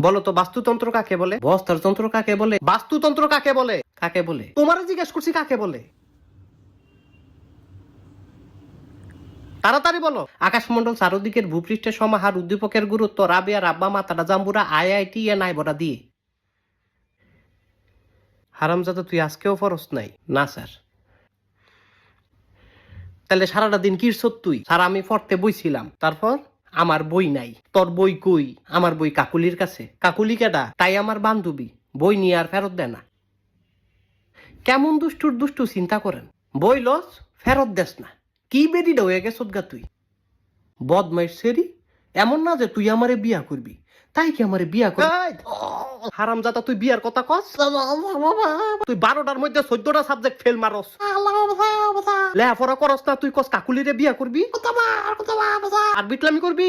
বলো তো বাস্তুতন্ত্র কাকে বলে? বস্তার যন্ত্র কাকে বলে? বাস্তুতন্ত্র কাকে বলে? কাকে বলে? তোমারও জিজ্ঞেস করছি কাকে বলে? তাড়াতাড়ি বলো। আকাশমণ্ডল চারদিকের ভূপৃষ্ঠের সমাহার, উদ্দীপকের গুরুত্ব, রাবিয়া, রাব্বা মাতারা জাম্বুরা, আইআইটি এ নাই বড়া দিয়ে। হারামজাদা, তুই আজকেও ফরস নাই? না, স্যার। তাহলে সারাটা দিন কিরছত তুই? স্যার, আমি পড়তে বইছিলাম। তারপর? আমার বই নাই। তোর বই কই? আমার বই কাকুলির কাছে। কাকুলি কেডা? তাই আমার বান্ধবী। বই নিয়ে আর ফেরত দেয় না। কেমন দুষ্টুর দুষ্টু চিন্তা করেন? বই লস, ফেরত দেস না। কি বেরিটা হয়ে গেছ গা তুই? বদমাইশ সেরি এমন না যে তুই আমারে বিয়া করবি। তাই কি আমারে বিয়া করবি হারাম জাতা তুই বিয়ার কথা কস? তুই বারোটার মধ্যে চোদ্দটা সাবজেক্ট ফেল মারস। লেহাপড়া করস না, তুই কস কাকুলিরে বিয়া করবি? আর বিটলামি করবি?